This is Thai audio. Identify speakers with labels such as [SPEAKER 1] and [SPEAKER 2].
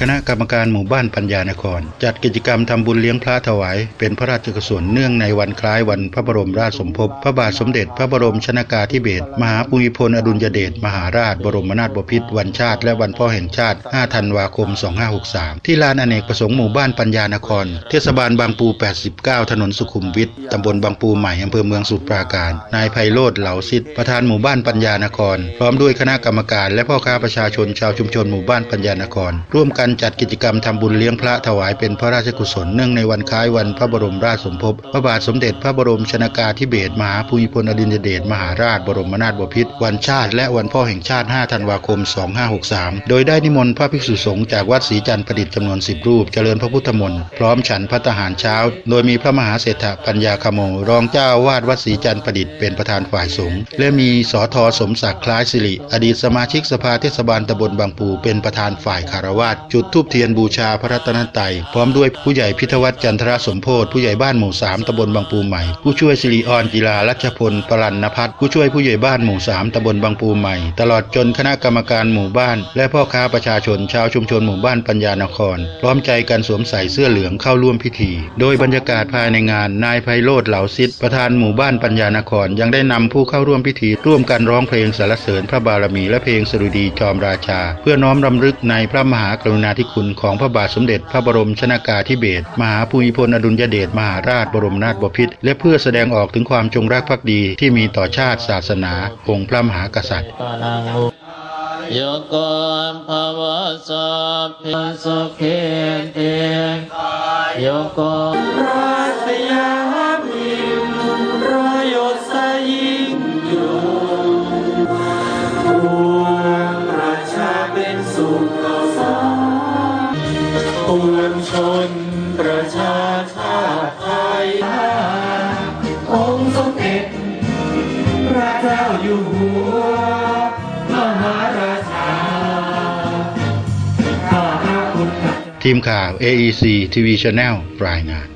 [SPEAKER 1] คณะกรรมการหมู่บ้านปัญญานคร จัดกิจกรรมทำบุญเลี้ยงพระถวาย เป็นพระราชกุศลเนื่องในวันคล้ายวันพระบรมราชสมภพพระบาทสมเด็จ พระบรมชนากาธิเบศรมหาภูมิพลอดุลยเดชมหาราช บรมนาถบพิตรวันชาติ และวันพ่อแห่งชาติ 5 ธันวาคม 2563 ที่ลานอเนกประสงค์หมู่บ้านปัญญานคร เทศบาลบางปู 89 ถนนสุขุมวิทตำบลบางปูใหม่อำเภอเมืองสมุทรปราการ นายไพโรธเหลาสิทธิ์ประธานหมู่บ้านปัญญานคร พร้อมด้วยคณะกรรมการและพ่อค้าประชาชนชาวชุมชนหมู่บ้านปัญญานคร ร่วมกันจัดกิจกรรมทำบุญเลี้ยงพระถวายเป็นพระราชกุศลเนื่องในวันคล้ายวันพระบรมราชสมภพพระบาทสมเด็จพระบรมชนากาธิเบศรมหาภูมิพลอดุลยเดชมหาราชบรมนาถบพิตรวันชาติ และวันพ่อแห่งชาติ 5 ธันวาคม 2563 โดยได้นิมนต์พระภิกษุสงฆ์จากวัดศรีจันทร์ประดิษฐ์จำนวน 10 รูป เจริญพระพุทธมนต์พร้อมฉันพัตตาหารเช้า โดยมีพระมหาเศรษฐปัญญาคโม รองเจ้าอาวาดวัดศรีจันทร์ประดิษฐ์เป็นประธานฝ่ายสงฆ์และมีสอทอสมศักดิ์คล้ายสิริ อดีตสมาชิกสภาเทศบาลตำบลบางปูเป็นประธานฝ่ายคารวาสจุดธูปเทียนบูชาพระรัตนตรัยพร้อมด้วยผู้ใหญ่พิทวัฒน์จันทรสมโพธิผู้ใหญ่บ้านหมู่สามตำบลบางปูใหม่ ผู้ช่วยสิริออนกีฬารัชพลปรันนพัฒน์ผู้ช่วยผู้ใหญ่บ้านหมู่สามตำบลบางปูใหม่ ตลอดจนคณะกรรมการหมู่บ้าน และพ่อค้าประชาชนชาวชุมชนหมู่บ้านปัญญานคร พร้อมใจกันสวมใส่เสื้อเหลืองเข้าร่วมพิธี โดยบรรยากาศภายในงานนายไพโรธเหลาซิดประธานหมู่บ้านปัญญานคร ยังได้นำผู้เข้าร่วมพิธีร่วมกันร้องเพลงสรรเสริญพระบารมีและเพลงสรุดีจอมราชา เพื่อน้อมรำลึกในพระมหากรุณาธิคุณของพระบาทสมเด็จพระบรมชนากาธิเบศรมหาภูมิพลอดุลยเดชมหาราชบรมนาถบพิตรและเพื่อแสดงออกถึงความจงรักภักดีที่มีต่อชาติศาสนา องค์พระมหากษัตริย์
[SPEAKER 2] ยโกมภวสัพพิสุขิเตโยโก
[SPEAKER 3] ราชยา ชน ประชาชาติไทยองค์สมเด็จพระเจ้าอยู่หัว มหาราช
[SPEAKER 1] ทีมข่าว AEC TV Channel รายงาน